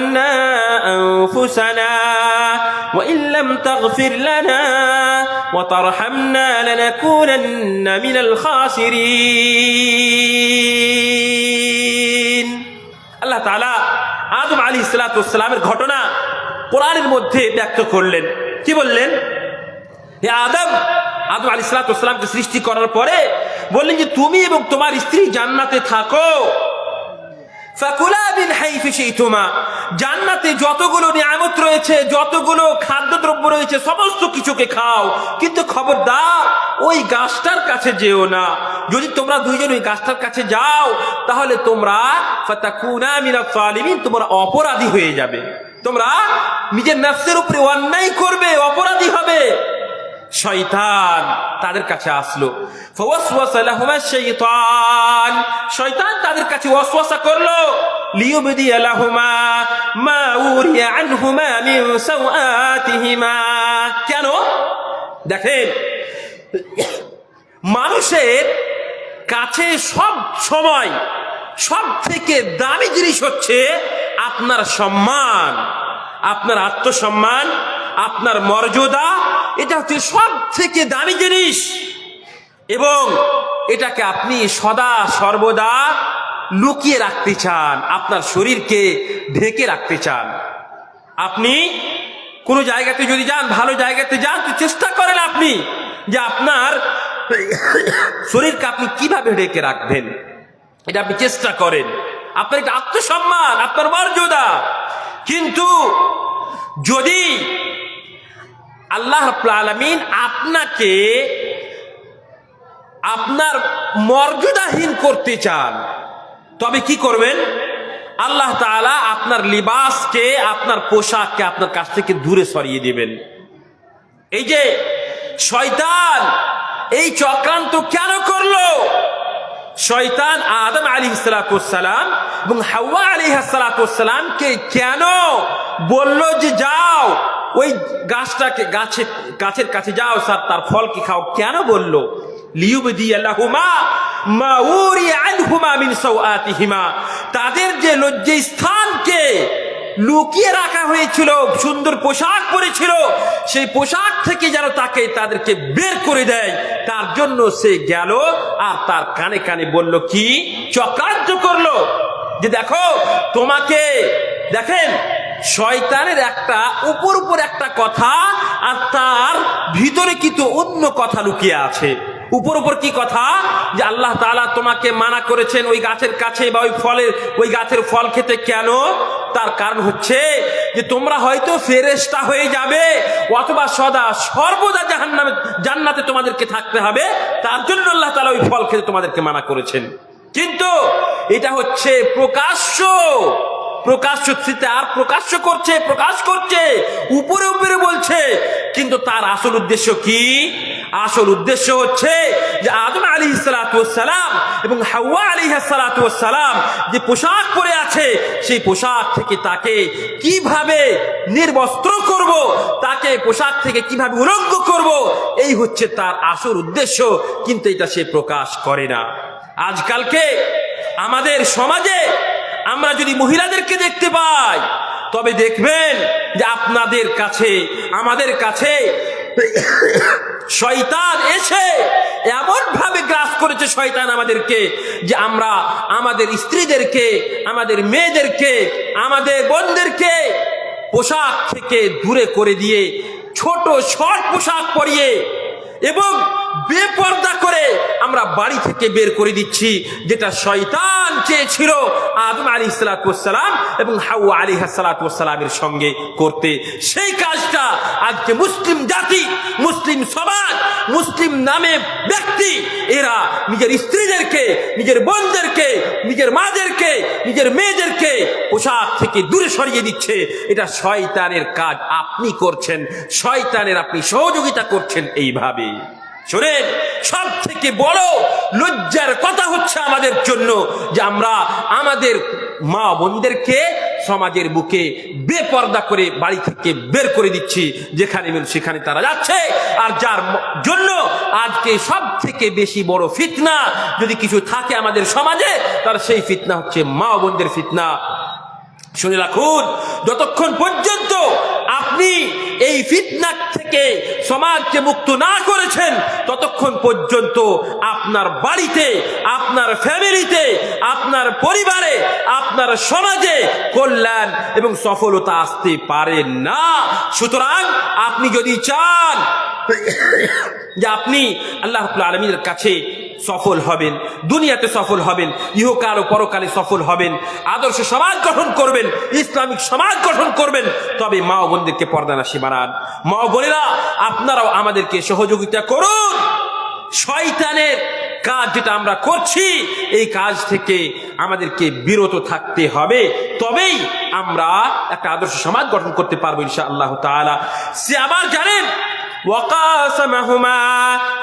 ظلمنا أنفسنا وإن لم تغفر لنا وترحمنا لنكونن من الخاسرين আল্লাহ তাআলা আদম আলী ইসলাতামের ঘটনা কোরআনের মধ্যে ব্যক্ত করলেন কি বললেন হে আদম আদম আলী ইসলাতামকে সৃষ্টি করার পরে বললেন যে তুমি এবং তোমার স্ত্রী জান্নাতে থাকো জান্নাতে যতগুলো নিয়ামত রয়েছে, যতগুলো খাদ্যদ্রব্য রয়েছে, সমস্ত কিছুকে খাও। কিন্তু খবরদার, ওই গাছটার কাছে যেও না। যদি তোমরা দুইজন ওই গাছটার কাছে যাও, তাহলে তোমরা তোমরা অপরাধী হয়ে যাবে। তোমরা নিজের নফসের উপরে অন্যায় করবে, অপরাধী হবে। শয়তান তাদের কাছে আসলো। শয়তান তাদের কাছে ওয়াসওয়াসা করল। লাহুমা মা উরিয়া আনহুমা মিন সাওআতিহিমা কেন? দেখেন, মানুষের কাছে সব সময় সব থেকে দামি জিনিস হচ্ছে আপনার সম্মান, আপনার আত্মসম্মান, আপনার মর্যাদা এটা হচ্ছে সব থেকে দামি জিনিস। এবং এটাকে আপনি সদা সর্বদা লুকিয়ে রাখতে চান, আপনার শরীরকে ঢেকে রাখতে চান। আপনি কোনো জায়গাতে যদি যান, ভালো জায়গাতে যান, তো চেষ্টা করেন আপনি যে আপনার শরীরকে আপনি কীভাবে ঢেকে রাখবেন। এটা আপনি চেষ্টা করেন। আপনার একটা আত্মসম্মান, আপনার মর্যাদা। কিন্তু যদি আল্লাহ আলামিন আপনাকে আপনার মর্যাদাহীন করতে চান। তবে কি করবেন? আল্লাহ তাআলা আপনার লিবাসকে, আপনার পোশাককে আপনার কাছ থেকে দূরে সরিয়ে দিবেন। এই যে শয়তান এই চক্রান্ত কেন করল? শয়তান আদম আলী সালাম এবং হাওয়া আলী সালামকে কেন বলল যে যাও ওই গাছটাকে গাছে গাছের কাছে যাও স্যার, তার ফল কি খাও? কেন বলল? তাদের যে লজ্জে স্থানকে লুকিয়ে রাখা হয়েছিল, সুন্দর পোশাক পরেছিল, সেই পোশাক থেকে যেন তাকে তাদেরকে বের করে দেয়, তার জন্য সে গেল আর তার কানে কানে বলল, কি চক্রান্ত করল? যে দেখো, তোমাকে, দেখেন শয়তানের একটা, উপর উপর একটা কথা, আর তার ভিতরে কিন্তু অন্য কথা লুকিয়ে আছে। উপর উপর কি কথা? যে আল্লাহ তালা তোমাকে মানা করেছেন ওই গাছের কাছে বা ওই ফলের, ওই গাছের ফল খেতে কেন? তার কারণ হচ্ছে যে তোমরা হয়তো ফেরেস্তা হয়ে যাবে, অথবা সদা সর্বদা জাহান্নামে, জান্নাতে তোমাদেরকে থাকতে হবে। তার জন্য আল্লাহ তালা ওই ফল খেতে তোমাদেরকে মানা করেছেন। কিন্তু এটা হচ্ছে প্রকাশ্য প্রকাশ্য আর প্রকাশ্য করছে, প্রকাশ করছে, উপরে উপরে বলছে। কিন্তু তার আসল উদ্দেশ্য কি? আসল উদ্দেশ্য হচ্ছে যে আদম আলী সালাম এবং হাওয়া আলী সালাম যে পোশাক পরে আছে, সেই পোশাক থেকে তাকে কীভাবে নির্বস্ত্র করব, তাকে পোশাক থেকে কীভাবে উলঙ্গ করব, এই হচ্ছে তার আসল উদ্দেশ্য, কিন্তু এটা সে প্রকাশ করে না। আজকালকে আমাদের সমাজে আমরা যদি মহিলাদেরকে দেখতে পাই, তবে দেখবেন যে আপনাদের কাছে, আমাদের কাছে শয়তান এসে এমন ভাবে গ্রাস করেছে শয়তান আমাদেরকে যে আমরা আমাদের স্ত্রীদেরকে, আমাদের মেয়েদেরকে, আমাদের বোনদেরকে পোশাক থেকে দূরে করে দিয়ে, ছোট, শর্ট পোশাক পরিয়ে এবং বেপর্দা করে আমরা বাড়ি থেকে বের করে দিচ্ছি, যেটা শয়তান চেয়েছিল আদম আলী সালাতাম এবং হাউ আলী সালাতামের সঙ্গে করতে। সেই কাজটা আজকে মুসলিম জাতি, মুসলিম সমাজ, মুসলিম নামে ব্যক্তি, এরা নিজের স্ত্রীদেরকে, নিজের বোনদেরকে, নিজের মাদেরকে, নিজের মেয়েদেরকে পোশাক থেকে দূরে সরিয়ে দিচ্ছে। এটা শয়তানের কাজ, আপনি করছেন, শয়তানের আপনি সহযোগিতা করছেন এইভাবে। শোনেন সব থেকে বড় লজ্জার কথা হচ্ছে আমাদের জন্য যে আমরা আমাদের মা বোনদেরকে সমাজের বুকে বেপর্দা করে বাড়ি থেকে বের করে দিচ্ছি, যেখানে মিল সেখানে তারা যাচ্ছে। আর যার জন্য আজকে সব থেকে বেশি বড় ফিতনা যদি কিছু থাকে আমাদের সমাজে, তার সেই ফিতনা হচ্ছে মা বোনদের ফিতনা। শুনে রাখুন, যতক্ষণ পর্যন্ত আপনি এই ফিতনা থেকে সমাজকে মুক্ত না করেছেন, ততক্ষণ পর্যন্ত আপনার বাড়িতে, আপনার ফ্যামিলিতে, আপনার পরিবারে, আপনার সমাজে কল্যাণ এবং সফলতা আসতে পারে না। সুতরাং আপনি যদি চান যে আপনি আল্লাহ আলমীর কাছে সফল হবেন, দুনিয়াতে সফল হবেন, ইহকাল ও পরকালে সফল হবেন, আদর্শ সমাজ গঠন করবেন, ইসলামিক সমাজ গঠন করবেন, তবে মা বোনদেরকে পর্দা নাশি বানান মা বোনেরা, আপনারাও আমাদেরকে সহযোগিতা করুন। শয়তানের কাজ যেটা আমরা করছি, এই কাজ থেকে আমাদেরকে বিরত থাকতে হবে। তবেই আমরা একটা আদর্শ সমাজ গঠন করতে পারব ইনশা আল্লাহ তাআলা। সে আবার জানেন وقاسمهما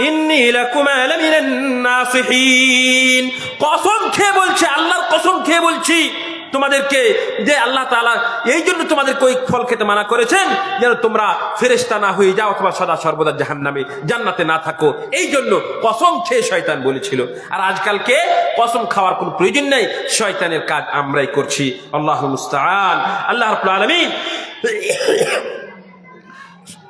إني لكما لمن الناصحين কসম খেয়ে বলছে আল্লাহর কসম খেয়ে বলছি তোমাদেরকে যে আল্লাহ তাআলা এই জন্য তোমাদেরকে ওই ফল খেতে মানা করেছেন যেন তোমরা ফেরেশতা না হয়ে যাও অথবা সদা সর্বদা জাহান্নামে জান্নাতে না থাকো এই জন্য কসম খেয়ে শয়তান বলেছিল আর আজকালকে কসম খাওয়ার কোনো প্রয়োজন নেই শয়তানের কাজ আমরাই করছি আল্লাহ মুস্তাআন আল্লাহ রাব্বুল আলামিন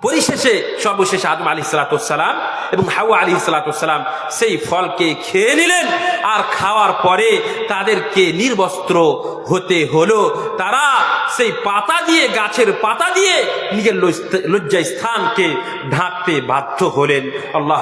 পরিশেষে সর্বশেষ আদম আলী সালাতাম এবং হাওয়া আলী সালাতাম সেই ফলকে খেয়ে নিলেন। আর খাওয়ার পরে তাদেরকে নির্বস্ত্র হতে হলো। তারা সেই পাতা দিয়ে, গাছের পাতা দিয়ে নিজের লজ্জা স্থানকে ঢাকতে বাধ্য হলেন। আল্লাহ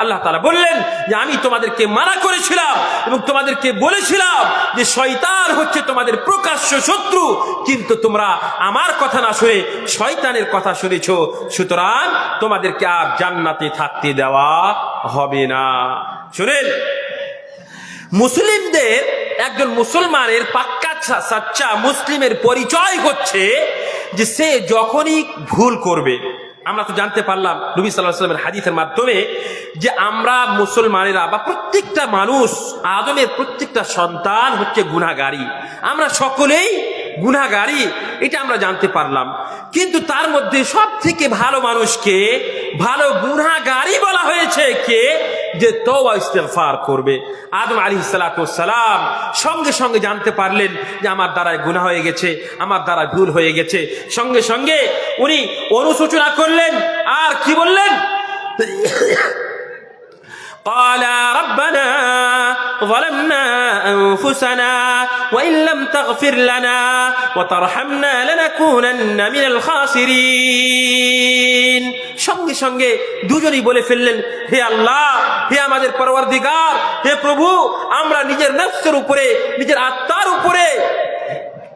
আল্লাহ তারা বললেন যে, আমি তোমাদেরকে মানা করেছিলাম এবং তোমাদেরকে বলেছিলাম যে, শয়তান হচ্ছে তোমাদের প্রকাশ্য শত্রু। কিন্তু তোমরা আমার কথা না শুনে, শয়তানের কথা শুনেছ সুতরাং তোমাদেরকে আর জান্নাতে থাকতে দেওয়া হবে না। শুনেন, মুসলিমদের একজন মুসলমানের পাক্কা সাচ্চা মুসলিমের পরিচয় হচ্ছে যে সে যখনই ভুল করবে, আমরা তো জানতে পারলাম নবী সাল্লাহ সাল্লামের হাদিসের মাধ্যমে যে আমরা মুসলমানেরা বা প্রত্যেকটা মানুষ, আদমের প্রত্যেকটা সন্তান হচ্ছে গুণাগারী আমরা সকলেই গুণাগারী এটা আমরা জানতে পারলাম। কিন্তু তার মধ্যে সব থেকে ভালো মানুষকে, ভালো গুণাগারী বলা হয়েছে কে? যে তওবা, ইস্তেগফার করবে। আদম আলী সালাম সঙ্গে সঙ্গে জানতে পারলেন যে আমার দ্বারায় গুনাহ হয়ে গেছে, আমার দ্বারা ভুল হয়ে গেছে। সঙ্গে সঙ্গে উনি অনুশোচনা করলেন, আর কি বললেন? قال ربنا ظلمنا أنفسنا وإن لم تغفر لنا وترحمنا لنكونن من الخاسرين সঙ্গে সঙ্গে দুজনই বলে ফেললেন হে আল্লাহ হে আমাদের পরওয়ারদিগার হে প্রভু আমরা নিজের নফসের উপরে নিজের আত্মার উপরে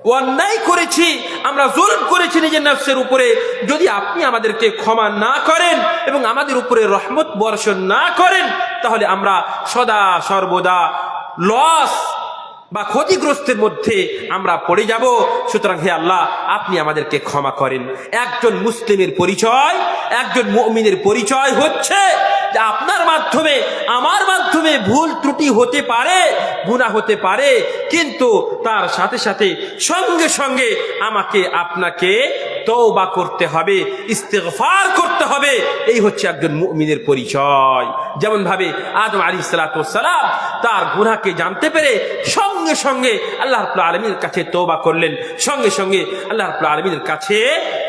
অন্যায় করেছি, আমরা জুলম করেছি নিজের নফসের উপরে। যদি আপনি আমাদেরকে ক্ষমা না করেন এবং আমাদের উপরে রহমত বর্ষণ না করেন, তাহলে আমরা সদা সর্বদা লস বা ক্ষতিগ্রস্তের মধ্যে আমরা পড়ে যাব। সুতরাং হে আল্লাহ, আপনি আমাদেরকে ক্ষমা করেন। একজন মুসলিমের পরিচয়, একজন মমিনের পরিচয় হচ্ছে আপনার মাধ্যমে, আমার মাধ্যমে ভুল ত্রুটি হতে পারে গুণা হতে পারে, কিন্তু তার সাথে সাথে সঙ্গে সঙ্গে আমাকে আপনাকে তৌবা করতে হবে, ইস্তেগফার করতে হবে। এই হচ্ছে একজন মুমিনের পরিচয়। যেমন ভাবে আদম আলী সালাম তার গুনাকে জানতে পেরে সঙ্গে সঙ্গে আল্লাহ আলমীর কাছে তৌবা করলেন, সঙ্গে সঙ্গে আল্লাহ আলমীর কাছে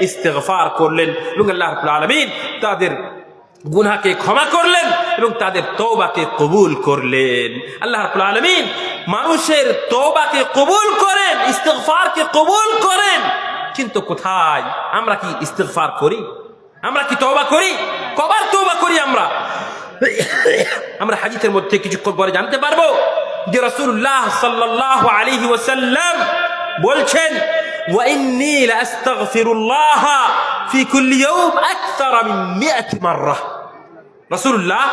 ইস্তেগফার করলেন এবং আল্লাহ আলমিন তাদের গুনাকে ক্ষমা করলেন এবং তাদের তৌবাকে কবুল করলেন আল্লাহ আলমিন মানুষের তৌবাকে কবুল করেন ইস্তেগফারকে কবুল করেন কিন্তু কোথায় আমরা কি ইস্তেগফার করি আমরা কি তওবা করি কবার তওবা করি আমরা আমরা হাদিসের মধ্যে কিছুক্ষণ পরে জানতে পারবো যে রাসূলুল্লাহ সাল্লাল্লাহু আলাইহি ওয়াসাল্লাম বলছেন وإني لأستغفر الله في كل يوم أكثر من مئة مرة রসুল্লাহ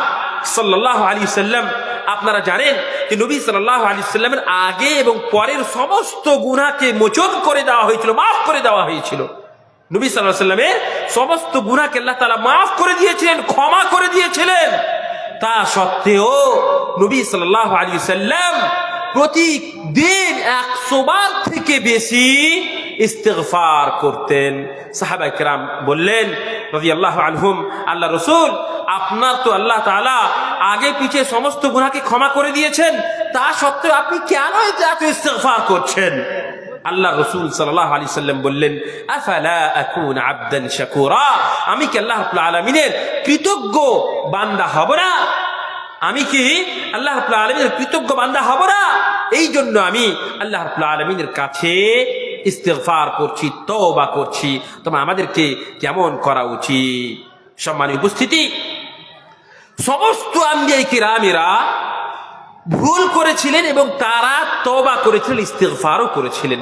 সাল্লাহ আলী সাল্লাম আপনারা জানেন যে নবী সাল্লাহ আলী সাল্লামের আগে এবং পরের সমস্ত গুণাকে মোচন করে দেওয়া হয়েছিল, মাফ করে দেওয়া হয়েছিল। নবী সাল্লাহ সাল্লামের সমস্ত গুণাকে আল্লাহ তালা মাফ করে দিয়েছিলেন, ক্ষমা করে দিয়েছিলেন। তা সত্ত্বেও নবী সাল্লাহ আলী সাল্লাম প্রতিদিন একশো বার থেকে বেশি ইস্তেফার করতেন। সাহাবাহাম বললেন রবি আল্লাহ আলহুম আল্লাহ রসুল আপনার তো আল্লাহ তালা আগে পিছে সমস্ত গুণাকে ক্ষমা করে দিয়েছেন। তা সত্ত্বেও আপনি কেন এত ইস্তেগফার করছেন? আল্লাহ রসুল সাল্লাহ সাল্লাম বললেন আমি কি আল্লাহ আলমিনের কৃতজ্ঞ বান্দা হব না? আমি কি আল্লাহ আলমিনের কৃতজ্ঞ বান্দা হব না? এই জন্য আমি আল্লাহ আলমিনের কাছে ইস্তেগফার করছি, তওবা করছি। তবে আমাদেরকে কেমন করা উচিত? সম্মানীয় উপস্থিতি সমস্ত আম্বিয়াই কিরামিরা ভুল করেছিলেন এবং তারা তবা করেছিলেন ইস্তেকফারও করেছিলেন।